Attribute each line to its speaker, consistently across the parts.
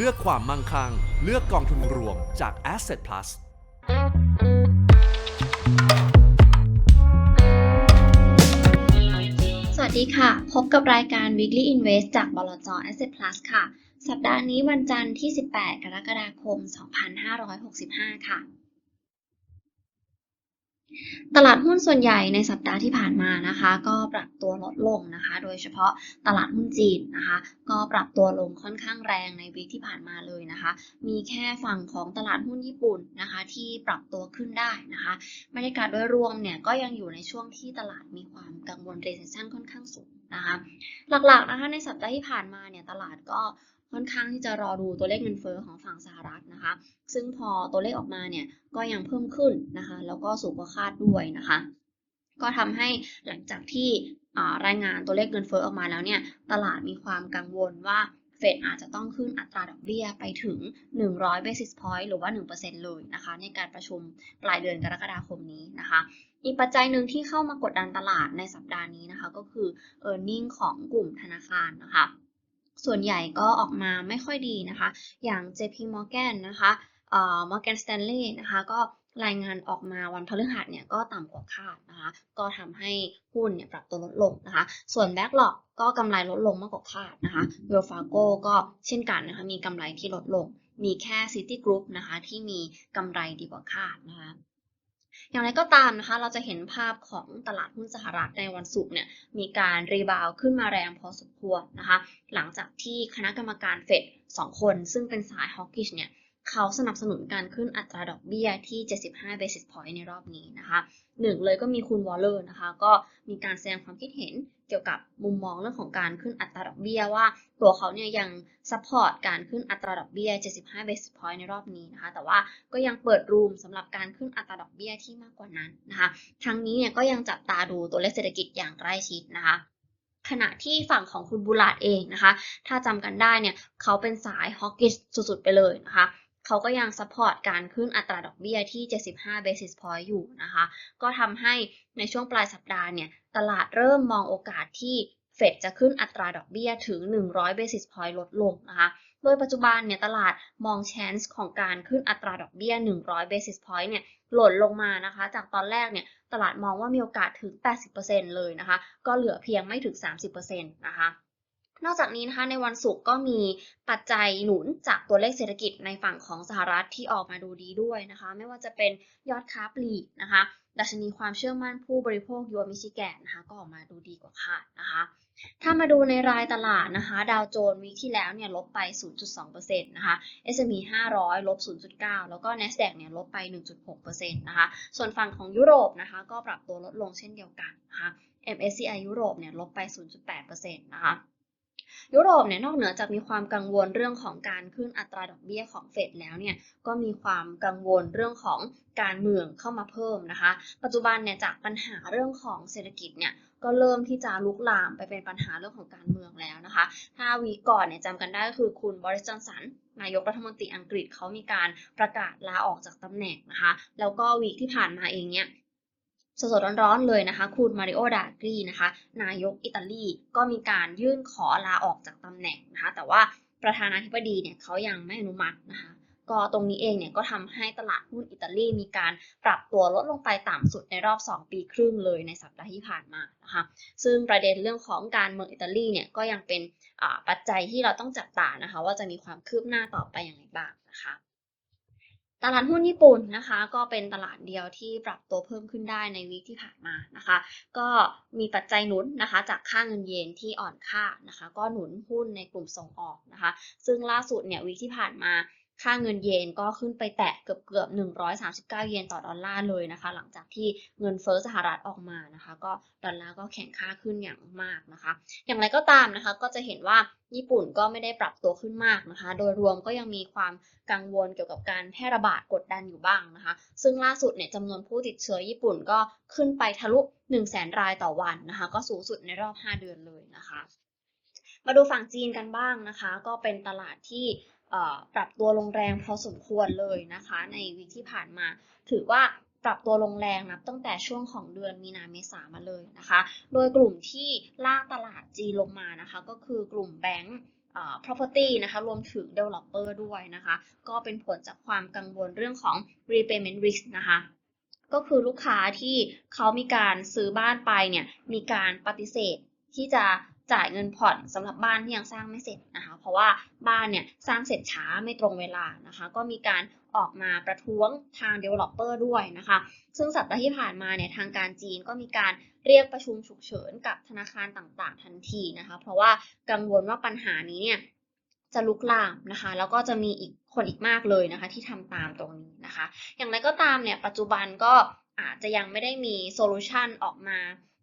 Speaker 1: เลือกความมั่งคั่ง เลือกกองทุนรวมจาก Asset Plus
Speaker 2: สวัสดีค่ะ พบกับรายการ Weekly Invest จากบลจ Asset Plus ค่ะ สัปดาห์นี้วันจันทร์ที่ 18 กรกฎาคม 2565 ค่ะ ตลาดหุ้นส่วนใหญ่ในสัปดาห์ที่ผ่านมานะคะ ก็ปรับตัวลดลงนะคะ โดยเฉพาะตลาดหุ้นจีนนะคะ ก็ปรับตัวลงค่อนข้างแรงในวีคที่ผ่านมาเลยนะคะ มีแค่ฝั่งของตลาดหุ้นญี่ปุ่นนะคะ ที่ปรับตัวขึ้นได้นะคะบรรยากาศโดยรวมเนี่ยก็ยังอยู่ในช่วงที่ตลาดมีความกังวล recession ค่อนข้างสูงนะคะ หลักๆนะคะในสัปดาห์ที่ผ่านมาเนี่ยตลาดก็ ค่อนข้างที่จะรอดูตัวเลขเงินเฟ้อของฝั่งสหรัฐนะคะ ซึ่งพอตัวเลขออกมาเนี่ยก็ยังเพิ่มขึ้นนะคะ แล้วก็สูงกว่าคาดด้วยนะคะ ก็ทำให้หลังจากที่รายงานตัวเลขเงินเฟ้อออกมาแล้วเนี่ยตลาดมีความกังวลว่าเฟดอาจจะต้องขึ้นอัตราดอกเบี้ยไปถึง 100 basis point หรือว่า 1%เลยนะคะ ในการประชุมปลายเดือนกรกฎาคมนี้นะคะ อีกปัจจัยหนึ่งที่เข้ามากดดันตลาดในสัปดาห์นี้นะคะ ก็คือ e a r n i n g ของกลุ่มธนาคารนะคะ ส่วนใหญ่ก็ออกมาไม่ค่อยดีนะคะ อย่าง JP Morgan นะคะเอ่อ Morgan Stanley นะคะก็รายงานออกมาวันพฤหัสเนี่ยก็ต่ำกว่าคาดนะคะ ก็ทำให้หุ้นเนี่ยปรับตัวลดลงนะคะ ส่วน Backlog ก็กำไรลดลงมากกว่าคาดนะคะ w e l f a r g o ก็เช่นกันนะคะ มีกำไรที่ลดลง มีแค่ Citigroup นะคะที่มีกำไรดีกว่าคาดนะคะ อย่างไรก็ตามนะคะ เราจะเห็นภาพของตลาดหุ้นสหรัฐในวันศุกร์เนี่ยมีการรีบาวขึ้นมาแรงพอสมควรนะคะ หลังจากที่คณะกรรมการเฟด2 คน ซึ่งเป็นสายฮอกกิชเนี่ย เขาสนับสนุนการขึ้นอัตราดอกเบี้ยที่ 75 basis point ในรอบนี้นะคะหนึ่งเลยก็มีคุณวอลเลอร์นะคะก็มีการแสดงความคิดเห็นเกี่ยวกับมุมมองเรื่องของการขึ้นอัตราดอกเบี้ยว่าตัวเขาเนี่ยยังซัพพอร์ตการขึ้นอัตราดอกเบี้ย 75 basis point ในรอบนี้นะคะแต่ว่าก็ยังเปิดรูมสำหรับการขึ้นอัตราดอกเบี้ยที่มากกว่านั้นนะคะทั้งนี้เนี่ยก็ยังจับตาดูตัวเลขเศรษฐกิจอย่างใกล้ชิดนะคะขณะที่ฝั่งของคุณบุลาดเองนะคะ ถ้าจำกันได้เนี่ย เขาเป็นสายฮอกกิชสุดๆไปเลยนะคะ เขาก็ยังซัพพอร์ตการขึ้นอัตราดอกเบี้ยที่ 75 basis point อยู่นะคะ ก็ทำให้ในช่วงปลายสัปดาห์เนี่ยตลาดเริ่มมองโอกาสที่เฟดจะขึ้นอัตราดอกเบี้ยถึง 100 basis point ลดลงนะคะ โดยปัจจุบันเนี่ยตลาดมอง chance ของการขึ้นอัตราดอกเบี้ย 100 basis point เนี่ยหล่นลงมานะคะ จากตอนแรกเนี่ยตลาดมองว่ามีโอกาสถึง 80%เลยนะคะ ก็เหลือเพียงไม่ถึง 30%นะคะ นอกจากนี้นะคะในวันศุกร์ก็มีปัจจัยหนุนจากตัวเลขเศรษฐกิจในฝั่งของสหรัฐที่ออกมาดูดีด้วยนะคะ ไม่ว่าจะเป็นยอดค้าปลีกนะคะดัชนีความเชื่อมั่นผู้บริโภคยูมิชิแกนนะคะก็ออกมาดูดีกว่าคาดนะคะ ถ้ามาดูในรายตลาดนะคะ ดาวโจนส์วีคที่แล้วเนี่ยลบไป 0.2%นะคะ S&P 500 ลบ 0.9 แล้วก็ NASDAQ เนี่ยลบไป 1.6%นะคะ ส่วนฝั่งของยุโรปนะคะ ก็ปรับตัวลดลงเช่นเดียวกันนะคะ MSCI ยุโรปเนี่ยลบไป 0.8%นะคะ ยุโรปเนี่ยนอกเหนือจากมีความกังวลเรื่องของการขึ้นอัตราดอกเบี้ยของเฟดแล้วเนี่ยก็มีความกังวลเรื่องของการเมืองเข้ามาเพิ่มนะคะ ปัจจุบันเนี่ยจากปัญหาเรื่องของเศรษฐกิจเนี่ยก็เริ่มที่จะลุกลามไปเป็นปัญหาเรื่องของการเมืองแล้วนะคะถ้าวีก่อนเนี่ยจำกันได้ก็คือคุณบริสจอนสันนายกรัฐมนตรีอังกฤษเขามีการประกาศลาออกจากตำแหน่งนะคะ แล้วก็วีคที่ผ่านมาเองเนี่ย สดๆร้อนๆเลยนะคะ คุณมาริโอดากรีนะคะ นายกอิตาลีก็มีการยื่นขอลาออกจากตำแหน่งนะคะ แต่ว่าประธานาธิบดีเนี่ยเขายังไม่อนุมัตินะคะ ก็ตรงนี้เองเนี่ยก็ทำให้ตลาดหุ้นอิตาลีมีการปรับตัวลดลงไปต่ำสุดในรอบ 2 ปีครึ่งเลยในสัปดาห์ที่ผ่านมานะคะ ซึ่งประเด็นเรื่องของการเมืองอิตาลีเนี่ยก็ยังเป็นปัจจัยที่เราต้องจับตานะคะ ว่าจะมีความคืบหน้าต่อไปอย่างไรบ้างนะคะ ตลาดหุ้นญี่ปุ่นนะคะ ก็เป็นตลาดเดียวที่ปรับตัวเพิ่มขึ้นได้ในวีคที่ผ่านมานะคะ ก็มีปัจจัยหนุนนะคะ จากค่าเงินเยนที่อ่อนค่านะคะ ก็หนุนหุ้นในกลุ่มส่งออกนะคะ ซึ่งล่าสุดเนี่ยวีคที่ผ่านมา ค่าเงินเยนก็ขึ้นไปแตะเกือบเกือบ139 เยนต่อดอลลาร์เลยนะคะ หลังจากที่เงินเฟ้อสหรัฐออกมานะคะ ก็ดอลลาร์ก็แข็งค่าขึ้นอย่างมากนะคะ อย่างไรก็ตามนะคะก็จะเห็นว่าญี่ปุ่นก็ไม่ได้ปรับตัวขึ้นมากนะคะ โดยรวมก็ยังมีความกังวลเกี่ยวกับการแพร่ระบาดกดดันอยู่บ้างนะคะ ซึ่งล่าสุดเนี่ยจำนวนผู้ติดเชื้อญี่ปุ่นก็ขึ้นไปทะลุ1 0 0 0 0แสนรายต่อวันนะคะ ก็สูงสุดในรอบ 5 เดือนเลยนะคะ มาดูฝั่งจีนกันบ้างนะคะ ก็เป็นตลาดที่ ปรับตัวลงแรงพอสมควรเลยนะคะ ในวีคที่ผ่านมา ถือว่าปรับตัวลงแรงนับตั้งแต่ช่วงของเดือนมีนาเมษามาเลยนะคะ โดยกลุ่มที่ลากตลาดจีลงมานะคะ ก็คือกลุ่มแบงก์อ่า property นะคะรวมถึง developer ด้วยนะคะ ก็เป็นผลจากความกังวลเรื่องของ repayment risk นะคะก็คือลูกค้าที่เขามีการซื้อบ้านไปเนี่ยมีการปฏิเสธที่จะ จ่ายเงินผ่อนสำหรับบ้านที่ยังสร้างไม่เสร็จนะคะ เพราะว่าบ้านเนี่ยสร้างเสร็จช้าไม่ตรงเวลานะคะ ก็มีการออกมาประท้วงทาง developer ด้วยนะคะ ซึ่งสัปดาห์ที่ผ่านมาเนี่ยทางการจีนก็มีการเรียกประชุมฉุกเฉินกับธนาคารต่างๆ ทันทีนะคะ เพราะว่ากังวลว่าปัญหานี้เนี่ยจะลุกลามนะคะ แล้วก็จะมีอีกคนอีกมากเลยนะคะ ที่ทำตามตรงนี้นะคะ อย่างไรก็ตามเนี่ยปัจจุบันก็อาจจะยังไม่ได้มีโซลูชันออกมา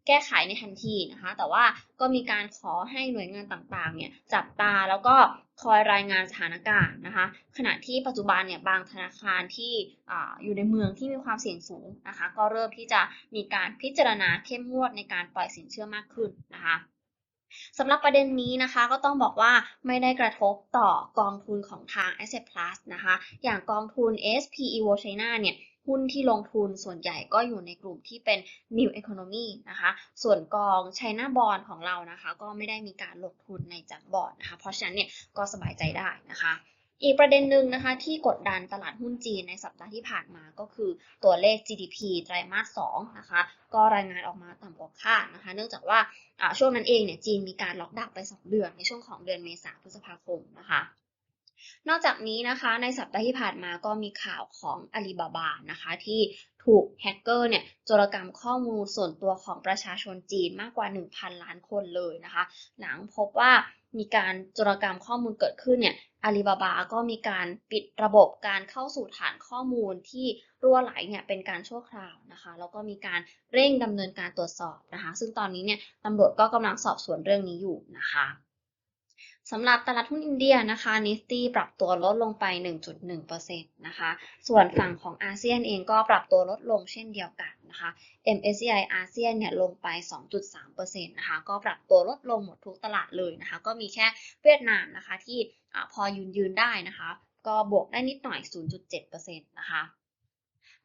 Speaker 2: แก้ไขในทันทีนะคะ แต่ว่าก็มีการขอให้หน่วยงานต่างๆเนี่ยจับตาแล้วก็คอยรายงานสถานการณ์นะคะ ขณะที่ปัจจุบันเนี่ยบางธนาคารที่ออยู่ในเมืองที่มีความเสี่ยงสูงนะคะ ก็เริ่มที่จะมีการพิจารณาเข้มงวดในการปล่อยสินเชื่อมากขึ้นนะคะสำหรับประเด็นนี้นะคะก็ต้องบอกว่าไม่ได้กระทบต่อกองทุนของทาง Asset Plus นะคะ อย่างกองทุน SP Evo China เนี่ย หุ้นที่ลงทุนส่วนใหญ่ก็อยู่ในกลุ่มที่เป็น New Economy นะคะ ส่วนกอง China Bond ของเรานะคะ ก็ไม่ได้มีการลงทุนในจักบอร์ดนะคะ เพราะฉะนั้นเนี่ยก็สบายใจได้นะคะอีกประเด็นหนึ่งนะคะที่กดดันตลาดหุ้นจีนในสัปดาห์ที่ผ่านมาก็คือตัวเลข GDP ไตรมาส2นะคะก็รายงานออกมาต่ำกว่าคาดนะคะ เนื่องจากว่าช่วงนั้นเองเนี่ยจีนมีการล็อกดาวน์ไป 2 เดือนในช่วงของเดือนเมษายนพฤษภาคมนะคะ นอกจากนี้นะคะในสัปดาห์ที่ผ่านมาก็มีข่าวของอาลีบาบานะคะที่ถูกแฮกเกอร์เนี่ยโจรกรรมข้อมูลส่วนตัวของประชาชนจีนมากกว่า 1,000 ล้านคนเลยนะคะ หลังพบว่ามีการโจรกรรมข้อมูลเกิดขึ้นเนี่ยอาลีบาบาก็มีการปิดระบบการเข้าสู่ฐานข้อมูลที่รั่วไหลเนี่ยเป็นการชั่วคราวนะคะแล้วก็มีการเร่งดำเนินการตรวจสอบนะคะ ซึ่งตอนนี้เนี่ยตำรวจก็กำลังสอบสวนเรื่องนี้อยู่นะคะ สำหรับตลาดหุ้นอินเดียนะคะนิฟตี้ปรับตัวลดลงไป 1.1%นะคะ ส่วนฝั่งของอาเซียนเองก็ปรับตัวลดลงเช่นเดียวกันนะคะ MSCI อาเซียนเนี่ยลงไป 2.3%นะคะก็ปรับตัวลดลงหมดทุกตลาดเลยนะคะ ก็มีแค่เวียดนามนะคะที่อพอยืนยืนได้นะคะ ก็บวกได้นิดหน่อย 0.7%นะคะ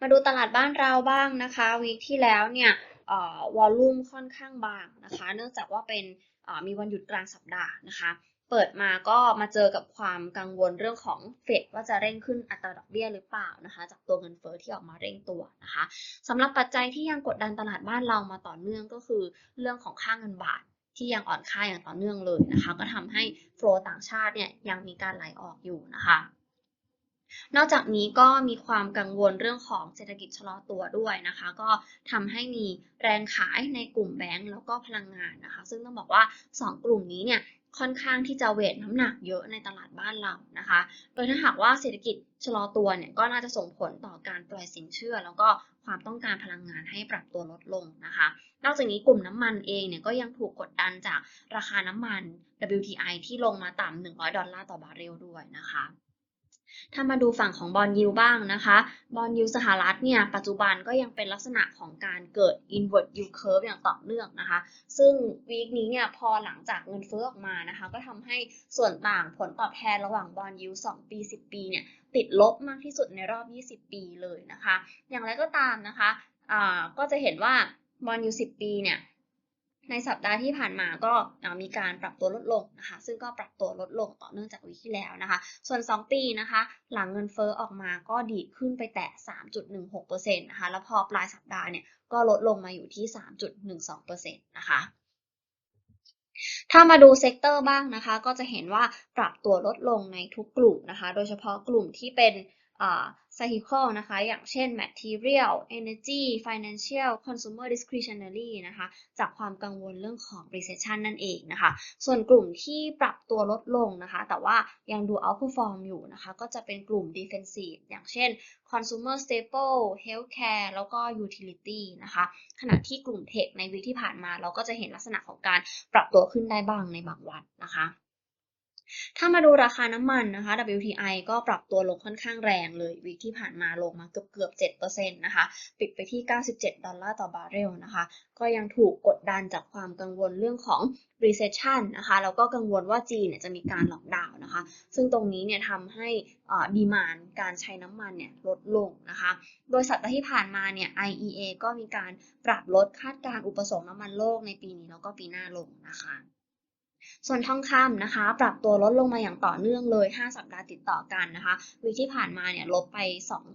Speaker 2: มาดูตลาดบ้านเราบ้างนะคะวีคที่แล้วเนี่ยวอลลุ่มค่อนข้างบางนะคะ เนื่องจากว่าเป็นมีวันหยุดกลางสัปดาห์นะคะ เปิดมาก็มาเจอกับความกังวลเรื่องของเฟดว่าจะเร่งขึ้นอัตราดอกเบี้ยหรือเปล่านะคะ จากตัวเงินเฟ้อที่ออกมาเร่งตัวนะคะสำหรับปัจจัยที่ยังกดดันตลาดบ้านเรามาต่อเนื่องก็คือเรื่องของค่าเงินบาทที่ยังอ่อนค่าอย่างต่อเนื่องเลยนะคะ ก็ทำให้โฟลต่างชาติเนี่ยยังมีการไหลออกอยู่นะคะนอกจากนี้ก็มีความกังวลเรื่องของเศรษฐกิจชะลอตัวด้วยนะคะ ก็ทำให้มีแรงขายในกลุ่มแบงก์แล้วก็พลังงานนะคะ ซึ่งต้องบอกว่า 2 กลุ่มนี้เนี่ย ค่อนข้างที่จะเวทน้ำหนักเยอะในตลาดบ้านเรานะคะ โดยถ้าหากว่าเศรษฐกิจชะลอตัวเนี่ยก็น่าจะส่งผลต่อการปล่อยสินเชื่อ แล้วก็ความต้องการพลังงานให้ปรับตัวลดลงนะคะ นอกจากนี้กลุ่มน้ำมันเองเนี่ยก็ยังถูกกดดันจากราคาน้ำมัน WTI ที่ลงมาต่ำ100 ดอลลาร์ต่อบาร์เรลด้วยนะคะ ถ้ามาดูฝั่งของบอลยูบ้างนะคะบอลยูสหรัฐเนี่ยปัจจุบันก็ยังเป็นลักษณะของการเกิด inward yield curve อย่างต่อเนื่องนะคะ ซึ่งวีคนี้เนี่ยพอหลังจากเงินเฟ้อออกมานะคะ ก็ทำให้ส่วนต่างผลตอบแทนระหว่างบอลยู2ปี 10 ปีเนี่ยติดลบมากที่สุดในรอบ 20 ปีเลยนะคะ อย่างไรก็ตามนะคะอ่าก็จะเห็นว่าบอลยู10 ปีเนี่ย ในสัปดาห์ที่ผ่านมาก็มีการปรับตัวลดลงนะคะ ซึ่งก็ปรับตัวลดลงต่อเนื่องจากวีที่แล้วนะคะ ส่วน 2 ปีนะคะ หลังเงินเฟ้อออกมาก็ดีขึ้นไปแตะ 3.16%นะคะ แล้วพอปลายสัปดาห์เนี่ยก็ลดลงมาอยู่ที่ 3.12%นะคะถ้ามาดูเซกเตอร์บ้างนะคะ ก็จะเห็นว่าปรับตัวลดลงในทุกกลุ่มนะคะ โดยเฉพาะกลุ่มที่เป็น cyclical นะคะ อย่างเช่น material energy financial consumer discretionary นะคะ จากความกังวลเรื่องของ recession นั่นเองนะคะ ส่วนกลุ่มที่ปรับตัวลดลงนะคะ แต่ว่ายังดู outperform อยู่นะคะ ก็จะเป็นกลุ่ม defensive อย่างเช่น consumer staple healthcare แล้วก็ utility นะคะ ขณะที่กลุ่ม tech ในวีคที่ผ่านมา เราก็จะเห็นลักษณะของการปรับตัวขึ้นได้บ้างในบางวันนะคะ ถ้ามาดูราคาน้ำมันนะคะ WTI ก็ปรับตัวลงค่อนข้างแรงเลยวีคที่ผ่านมาลงมาเกือบเกือบ7%นะคะปิดไปที่ 97 ดอลลาร์ต่อบาร์เรลนะคะ ก็ยังถูกกดดันจากความกังวลเรื่องของ recession นะคะแล้วก็กังวลว่าจีนเนี่ยจะมีการล็อกดาวน์นะคะ ซึ่งตรงนี้เนี่ยทำให้ดีมานการใช้น้ำมันเนี่ยลดลงนะคะ โดยสัปดาห์ที่ผ่านมาเนี่ย IEA ก็มีการปรับลดคาดการอุปสงค์น้ำมันโลกในปีนี้แล้วก็ปีหน้าลงนะคะ ส่วนทองคำนะคะ ปรับตัวลดลงมาอย่างต่อเนื่องเลย 5 สัปดาห์ติดต่อกันนะคะ วีคที่ผ่านมาเนี่ยลบไป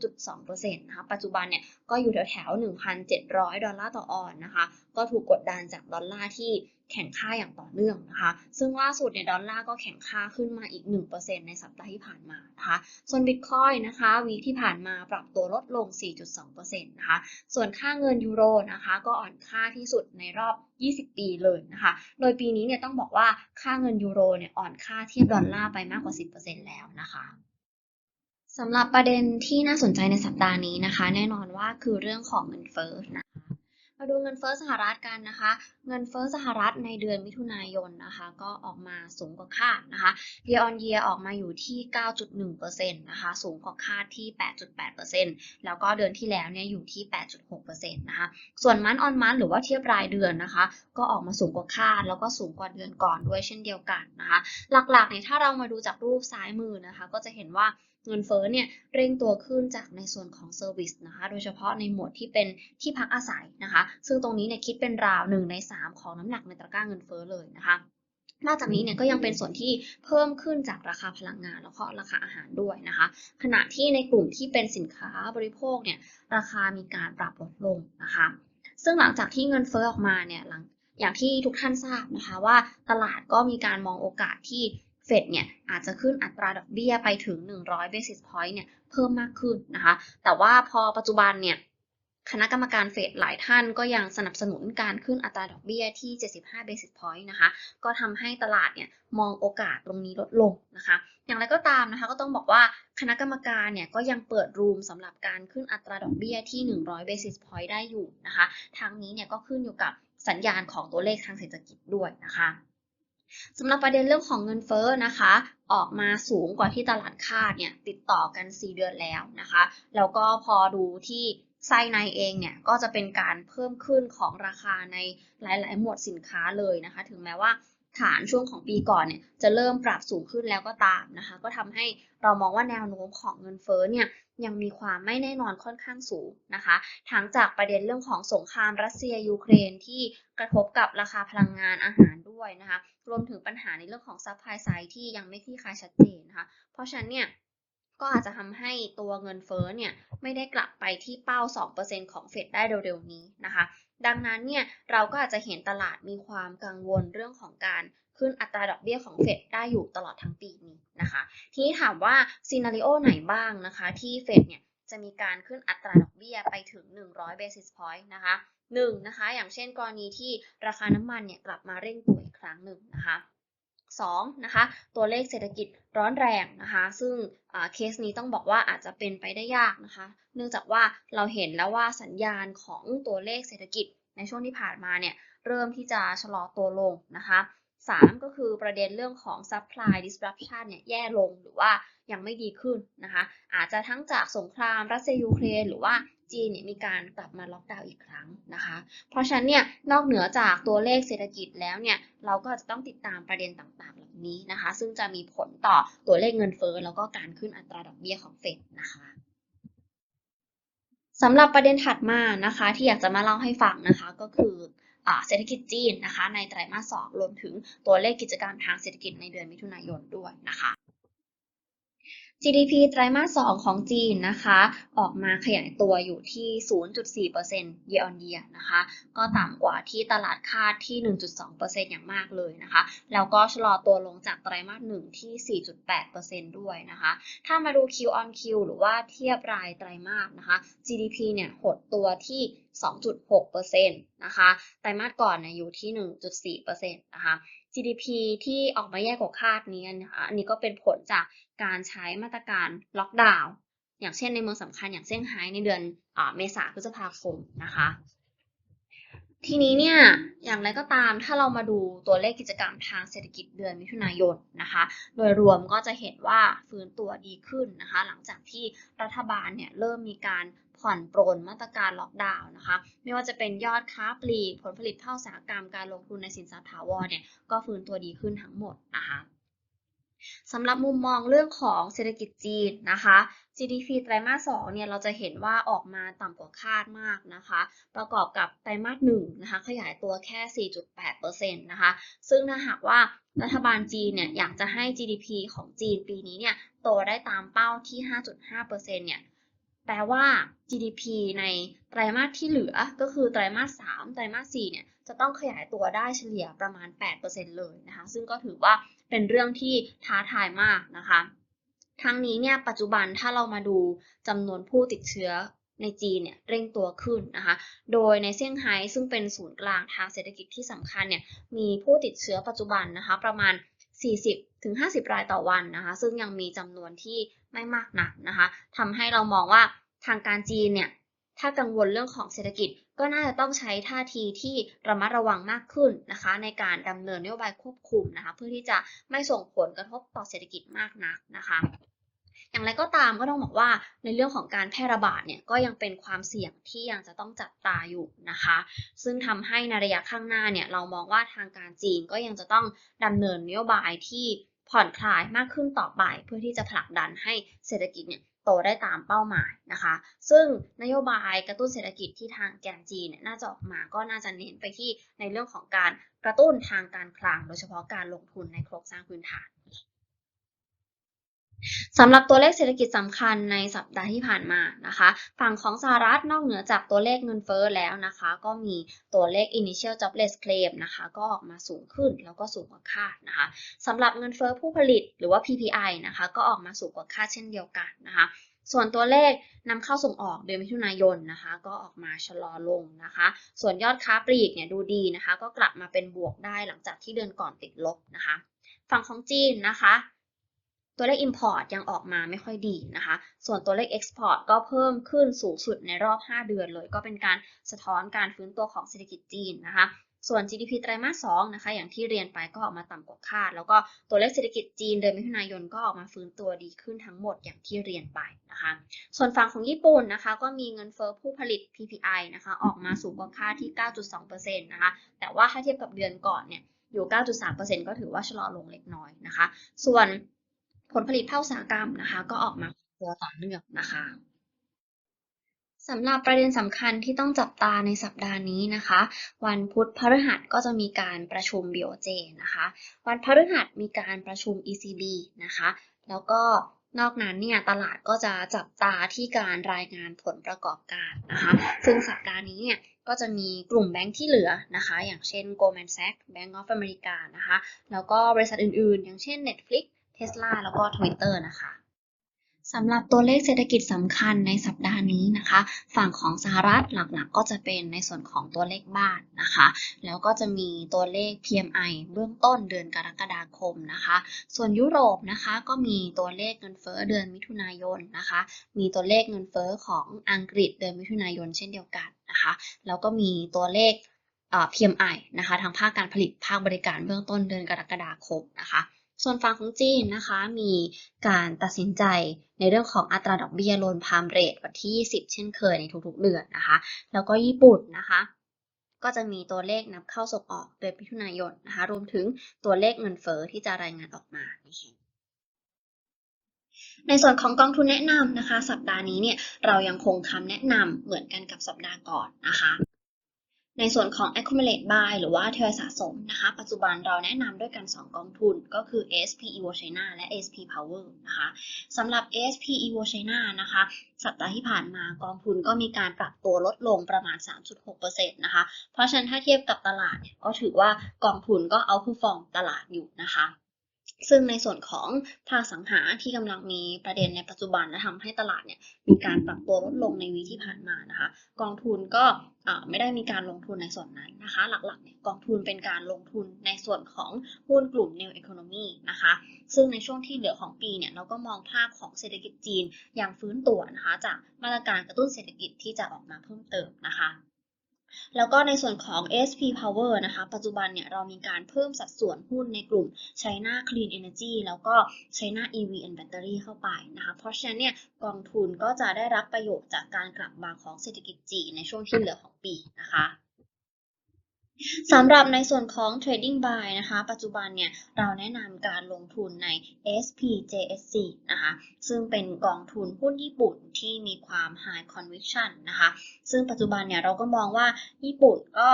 Speaker 2: 2.2%นะคะ ปัจจุบันเนี่ยก็อยู่แถวๆ 1,700 ดอลลาร์ต่อออนนะคะ ก็ถูกกดดันจากดอลลาร์ที่ แข็งค่าอย่างต่อเนื่องนะคะ ซึ่งล่าสุดเนี่ยดอลลาร์ก็แข็งค่าขึ้นมาอีก 1%ในสัปดาห์ที่ผ่านมานะคะ ส่วนบิตคอยนะคะวีที่ผ่านมาปรับตัวลดลง 4.2%นะคะ ส่วนค่าเงินยูโรนะคะก็อ่อนค่าที่สุดในรอบ 20 ปีเลยนะคะ โดยปีนี้เนี่ยต้องบอกว่าค่าเงินยูโรเนี่ยอ่อนค่าเทียบดอลลาร์ไปมากกว่า 10%แล้วนะคะสำหรับประเด็นที่น่าสนใจในสัปดาห์นี้นะคะ แน่นอนว่าคือเรื่องของเงินเฟ้อนะคะ มาดูเงินเฟ้อสหรัฐกันนะคะ เงินเฟ้อสหรัฐในเดือนมิถุนายนนะคะ ก็ออกมาสูงกว่าคาดนะคะ year on year ออกมาอยู่ที่ 9.1%นะคะ สูงกว่าคาดที่ 8.8%แล้วก็เดือนที่แล้วเนี่ยอยู่ที่ 8.6%นะคะ ส่วนมันออนมันหรือว่าเทียบรายเดือนนะคะ ก็ออกมาสูงกว่าคาด แล้วก็สูงกว่าเดือนก่อนด้วยเช่นเดียวกันนะคะ หลักๆเนี่ยถ้าเรามาดูจากรูปซ้ายมือนะคะ ก็จะเห็นว่า เงินเฟ้อเนี่ยเร่งตัวขึ้นจากในส่วนของเซอร์วิสนะคะ โดยเฉพาะในหมวดที่เป็นที่พักอาศัยนะคะ ซึ่งตรงนี้เนี่ยคิดเป็นราว 1 ใน 3 ของน้ำหนักในตะกร้าเงินเฟ้อเลยนะคะนอกจากนี้เนี่ยก็ยังเป็นส่วนที่เพิ่มขึ้นจากราคาพลังงานแล้วก็ราคาอาหารด้วยนะคะ ขณะที่ในกลุ่มที่เป็นสินค้าบริโภคเนี่ยราคามีการปรับลดลงนะคะ ซึ่งหลังจากที่เงินเฟ้อออกมาเนี่ยหลังอย่างที่ทุกท่านทราบนะคะว่าตลาดก็มีการมองโอกาสที่ เฟดเนี่ยอาจจะขึ้นอัตราดอกเบี้ยไปถึง 100 basis point เนี่ยเพิ่มมากขึ้นนะคะ แต่ว่าพอปัจจุบันเนี่ยคณะกรรมการเฟดหลายท่านก็ยังสนับสนุนการขึ้นอัตราดอกเบี้ยที่ 75 basis point นะคะ ก็ทำให้ตลาดเนี่ยมองโอกาสตรงนี้ลดลงนะคะ อย่างไรก็ตามนะคะก็ต้องบอกว่าคณะกรรมการเนี่ยก็ยังเปิดรูมสำหรับการขึ้นอัตราดอกเบี้ยที่ 100 basis point ได้อยู่นะคะ ทางนี้เนี่ยก็ขึ้นอยู่กับสัญญาณของตัวเลขทางเศรษฐกิจด้วยนะคะ สำหรับประเด็นเรื่องของเงินเฟ้อนะคะ ออกมาสูงกว่าที่ตลาดคาดเนี่ยติดต่อกัน 4 เดือนแล้วนะคะแล้วก็พอดูที่ไส้ในเองเนี่ยก็จะเป็นการเพิ่มขึ้นของราคาในหลาย ๆ หมวดสินค้าเลยนะคะ ถึงแม้ว่าฐานช่วงของปีก่อนเนี่ยจะเริ่มปรับสูงขึ้นแล้วก็ตามนะคะ ก็ทำให้เรามองว่าแนวโน้มของเงินเฟ้อเนี่ยยังมีความไม่แน่นอนค่อนข้างสูงนะคะทั้งจากประเด็นเรื่องของสงครามรัสเซียยูเครนที่กระทบกับราคาพลังงานอาหาร ด้วยนะคะ รวมถึงปัญหาในเรื่องของซัพพลายไซด์ที่ยังไม่คลี่คลายชัดเจนนะคะ เพราะฉะนั้นเนี่ยก็อาจจะทำให้ตัวเงินเฟ้อเนี่ยไม่ได้กลับไปที่เป้า 2%ของเฟดได้เร็วๆนี้นะคะ ดังนั้นเนี่ยเราก็อาจจะเห็นตลาดมีความกังวลเรื่องของการขึ้นอัตราดอกเบี้ยของเฟดได้อยู่ตลอดทั้งปีนี้นะคะ ทีนี้ถามว่าซีนารีโอไหนบ้างนะคะ ที่เฟดเนี่ย จะมีการขึ้นอัตราดอกเบี้ยไปถึง 100 basis point นะคะหนึ่งนะคะ อย่างเช่นกรณีที่ราคาน้ำมันเนี่ยกลับมาเร่งตัวอีกครั้งหนึ่งนะคะ 2. นะคะ ตัวเลขเศรษฐกิจร้อนแรงนะคะ ซึ่งเคสนี้ต้องบอกว่าอาจจะเป็นไปได้ยากนะคะ เนื่องจากว่าเราเห็นแล้วว่าสัญญาณของตัวเลขเศรษฐกิจในช่วงที่ผ่านมาเนี่ยเริ่มที่จะชะลอตัวลงนะคะ 3. ก็คือประเด็นเรื่องของ supply disruption เนี่ยแย่ลงหรือว่ายังไม่ดีขึ้นนะคะ อาจจะทั้งจากสงครามรัสเซียยูเครนหรือว่าจีนเนี่ยมีการกลับมาล็อกดาวน์อีกครั้งนะคะ เพราะฉะนั้นเนี่ยนอกเหนือจากตัวเลขเศรษฐกิจแล้วเนี่ยเราก็จะต้องติดตามประเด็นต่างๆ เหล่านี้นะคะ ซึ่งจะมีผลต่อตัวเลขเงินเฟ้อแล้วก็การขึ้นอัตราดอกเบี้ยของเฟดนะคะสำหรับประเด็นถัดมานะคะ ที่อยากจะมาเล่าให้ฟังนะคะก็คือ เศรษฐกิจจีนนะคะ ในไตรมาสสองรวมถึงตัวเลขกิจการมทางเศรษฐกิจในเดือนมิถุนายนด้วยนะคะ GDP ไตรมาส 2 ของจีนนะคะ ออกมาขยายตัวอยู่ที่ 0.4% year on year นะคะ ก็ต่ำกว่าที่ตลาดคาดที่ 1.2%อย่างมากเลยนะคะ แล้วก็ชะลอตัวลงจากไตรมาส 1 ที่ 4.8%ด้วยนะคะ ถ้ามาดู Q on Q หรือว่าเทียบรายไตรมาสนะคะ GDP เนี่ยหดตัวที่ 2.6%นะคะไตรมาสก่อนเนี่ยอยู่ที่ 1.4%นะคะ GDP ที่ออกมาแย่กว่าคาดนี้นะคะอันนี้ก็เป็นผลจากการใช้มาตรการล็อกดาวน์อย่างเช่นในเมืองสำคัญอย่างเซี่ยงไฮ้ในเดือนอเมษาพฤษภาคมนะคะ ทีนี้เนี่ยอย่างไรก็ตามถ้าเรามาดูตัวเลขกิจกรรมทางเศรษฐกิจเดือนมิถุนายนนะคะ โดยรวมก็จะเห็นว่าฟื้นตัวดีขึ้นนะคะ หลังจากที่รัฐบาลเนี่ยเริ่มมีการผ่อนปรนมาตรการล็อกดาวน์นะคะ ไม่ว่าจะเป็นยอดค้าปลีกผลผลิตภาคอุตสาหกรรมการลงทุนในสินทรัพย์ถาวรเนี่ยก็ฟื้นตัวดีขึ้นทั้งหมดนะคะ สำหรับมุมมองเรื่องของเศรษฐกิจจีนนะคะ GDP ไตรมาส 2 เนี่ยเราจะเห็นว่าออกมาต่ำกว่าคาดมากนะคะ ประกอบกับไตรมาส 1 นะคะ ขยายตัวแค่ 4.8%นะคะ ซึ่งถ้าหากว่ารัฐบาลจีนเนี่ยอยากจะให้ GDP ของจีนปีนี้เนี่ยโตได้ตามเป้าที่ 5.5%เนี่ยแปลว่า GDP ในไตรมาสที่เหลือก็คือไตรมาส 3 ไตรมาส 4 เนี่ยจะต้องขยายตัวได้เฉลี่ยประมาณ 8%เลยนะคะ ซึ่งก็ถือว่า เป็นเรื่องที่ท้าทายมากนะคะ ทั้งนี้เนี่ยปัจจุบันถ้าเรามาดูจำนวนผู้ติดเชื้อในจีนเนี่ยเร่งตัวขึ้นนะคะ โดยในเซี่ยงไฮ้ซึ่งเป็นศูนย์กลางทางเศรษฐกิจที่สำคัญเนี่ยมีผู้ติดเชื้อปัจจุบันนะคะประมาณ 40-50 รายต่อวันนะคะ ซึ่งยังมีจำนวนที่ไม่มากนักนะคะทำให้เรามองว่าทางการจีนเนี่ยถ้ากังวลเรื่องของเศรษฐกิจ ก็น่าจะต้องใช้ท่าทีที่ระมัดระวังมากขึ้นนะคะ ในการดำเนินนโยบายควบคุมนะคะ เพื่อที่จะไม่ส่งผลกระทบต่อเศรษฐกิจมากนักนะคะอย่างไรก็ตามก็ต้องบอกว่าในเรื่องของการแพร่ระบาดเนี่ยก็ยังเป็นความเสี่ยงที่ยังจะต้องจับตาอยู่นะคะ ซึ่งทำให้ในระยะข้างหน้าเนี่ยเรามองว่าทางการจีนก็ยังจะต้องดำเนินนโยบายที่ผ่อนคลายมากขึ้นต่อไป เพื่อที่จะผลักดันให้เศรษฐกิจเนี่ย โตได้ตามเป้าหมายนะคะ ซึ่งนโยบายกระตุ้นเศรษฐกิจที่ทางแกนจีนเนี่ยน่าจะออกมาก็น่าจะเน้นไปที่ในเรื่องของการกระตุ้นทางการคลัง โดยเฉพาะการลงทุนในโครงสร้างพื้นฐาน สำหรับตัวเลขเศรษฐกิจสำคัญในสัปดาห์ที่ผ่านมานะคะ ฝั่งของสหรัฐนอกเหนือจากตัวเลขเงินเฟ้อแล้วนะคะ ก็มีตัวเลข initial jobless claim นะคะ ก็ออกมาสูงขึ้นแล้วก็สูงกว่าคาดนะคะสำหรับเงินเฟ้อผู้ผลิตหรือว่า PPI นะคะ ก็ออกมาสูงกว่าคาดเช่นเดียวกันนะคะส่วนตัวเลขนำเข้าส่งออกเดือนมิถุนายนนะคะ ก็ออกมาชะลอลงนะคะ ส่วนยอดค้าปลีกเนี่ยดูดีนะคะ ก็กลับมาเป็นบวกได้หลังจากที่เดือนก่อนติดลบนะคะ ฝั่งของจีนนะคะ ตัวเลข Import ยังออกมาไม่ค่อยดีนะคะ ส่วนตัวเลข Export ก็เพิ่มขึ้นสูงสุดในรอบ 5 เดือนเลย ก็เป็นการสะท้อนการฟื้นตัวของเศรษฐกิจจีนนะคะ ส่วน GDP ไตรมาส2นะคะ อย่างที่เรียนไปก็ออกมาต่ำกว่าคาด แล้วก็ตัวเลขเศรษฐกิจจีนเดือนมิถุนายนก็ออกมาฟื้นตัวดีขึ้นทั้งหมดอย่างที่เรียนไปนะคะ ส่วนฝั่งของญี่ปุ่นนะคะ ก็มีเงินเฟ้อผู้ผลิต PPI นะคะ ออกมาสูงกว่าคาดที่ 9.2%นะคะ แต่ว่าถ้าเทียบกับเดือนก่อนเนี่ยอยู่ 9.3%ก็ถือว่าชะลอลงเล็กน้อยนะคะ ส่วน ผลผลิตภาคอุตสาหกรรมนะคะ ก็ออกมาตัวต่อเนื่องนะคะสำหรับประเด็นสำคัญที่ต้องจับตาในสัปดาห์นี้นะคะ วันพุธพฤหัสก็จะมีการประชุม BOJ นะคะ วันพฤหัสมีการประชุม ECB นะคะ แล้วก็นอกนั้นเนี่ยตลาดก็จะจับตาที่การรายงานผลประกอบการนะคะ ซึ่งสัปดาห์นี้เนี่ยก็จะมีกลุ่มแบงค์ที่เหลือนะคะ อย่างเช่น Goldman Sachs Bank of America นะคะ แล้วก็บริษัทอื่นๆ อย่างเช่น Netflix Tesla แล้วก็ Twitter นะคะสำหรับตัวเลขเศรษฐกิจสำคัญในสัปดาห์นี้นะคะ ฝั่งของสหรัฐหลักๆ ก็จะเป็นในส่วนของตัวเลขบ้านนะคะ แล้วก็จะมีตัวเลข PMI เบื้องต้นเดือนกรกฎาคมนะคะ ส่วนยุโรปนะคะก็มีตัวเลขเงินเฟ้อเดือนมิถุนายนนะคะ มีตัวเลขเงินเฟ้อของอังกฤษเดือนมิถุนายนเช่นเดียวกันนะคะ แล้วก็มีตัวเลข PMI นะคะทางภาคการผลิตภาคบริการเบื้องต้นเดือนกรกฎาคมนะคะ ส่วนฝั่งของจีนนะคะมีการตัดสินใจในเรื่องของอัตราดอกเบี้ยโลนพามเรทวันที่ 20 เช่นเคยในทุกๆเดือนนะคะ แล้วก็ญี่ปุ่นนะคะ ก็จะมีตัวเลขนำเข้าส่งออกเดือนมิถุนายนนะคะ รวมถึงตัวเลขเงินเฟ้อที่จะรายงานออกมานะคะในส่วนของกองทุนแนะนำนะคะ สัปดาห์นี้เนี่ยเรายังคงคำแนะนำเหมือนกันกับสัปดาห์ก่อนนะคะ ในส่วนของ accumulate buy หรือว่าทยอยสะสมนะคะ ปัจจุบันเราแนะนำด้วยกัน 2 กองทุนก็คือ ASP Evo China และ ASP Power นะคะสำหรับ ASP Evo China นะคะ สัปดาห์ที่ผ่านมากองทุนก็มีการปรับตัวลดลงประมาณ 3.6%นะคะ เพราะฉะนั้นถ้าเทียบกับตลาดเนี่ยก็ถือว่ากองทุนก็เอาผู้ฟองตลาดอยู่นะคะ ซึ่งในส่วนของภาคสังหาที่กำลังมีประเด็นในปัจจุบันและทำให้ตลาดเนี่ยมีการปรับตัวลดลงในวีที่ผ่านมานะคะ กองทุนก็ไม่ได้มีการลงทุนในส่วนนั้นนะคะ หลักๆเนี่ยกองทุนเป็นการลงทุนในส่วนของหุ้นกลุ่ม New Economy นะคะ ซึ่งในช่วงที่เหลือของปีเนี่ยเราก็มองภาพของเศรษฐกิจจีนอย่างฟื้นตัวนะคะ จากมาตรการกระตุ้นเศรษฐกิจที่จะออกมาเพิ่มเติมนะคะ แล้วก็ในส่วนของ SP Power นะคะ ปัจจุบันเนี่ยเรามีการเพิ่มสัดส่วนหุ้นในกลุ่ม China Clean Energy แล้วก็ China EV and Battery เข้าไปนะคะ เพราะฉะนั้นเนี่ยกองทุนก็จะได้รับประโยชน์จากการกลับมาของเศรษฐกิจจีนในช่วงที่เหลือของปีนะคะ สำหรับในส่วนของ Trading Buy นะคะ ปัจจุบันเนี่ยเราแนะนำการลงทุนใน SPJSC นะคะซึ่งเป็นกองทุนหุ้นญี่ปุ่นที่มีความ High Conviction นะคะซึ่งปัจจุบันเนี่ยเราก็มองว่าญี่ปุ่นก็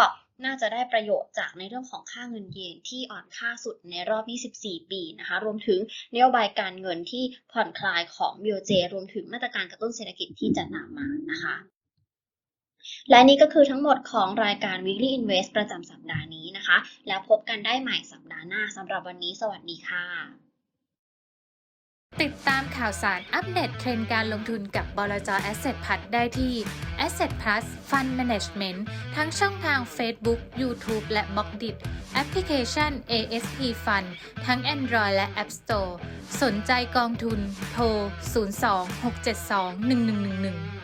Speaker 2: น่าจะได้ประโยชน์จากในเรื่องของค่าเงินเยนที่อ่อนค่าสุดในรอบ 24 ปีนะคะ รวมถึงนโยบายการเงินที่ผ่อนคลายของ BOJ รวมถึงมาตรการกระตุ้นเศรษฐกิจที่จะนำมานะคะ และนี่ก็คือทั้งหมดของรายการ Weekly Invest ประจำสัปดาห์นี้นะคะ แล้วพบกันได้ใหม่สัปดาห์หน้าสำหรับวันนี้สวัสดีค่ะ
Speaker 3: ติดตามข่าวสารอัปเดตเทรนด์การลงทุนกับบลจ Asset p l u s ได้ที่ Asset Plus Fund Management ทั้งช่องทาง Facebook, YouTube และ b ล็อกดิแอปพลิเคชัน ASP Fund ทั้ง Android และ App Store สนใจกองทุน โทร 02 672 1111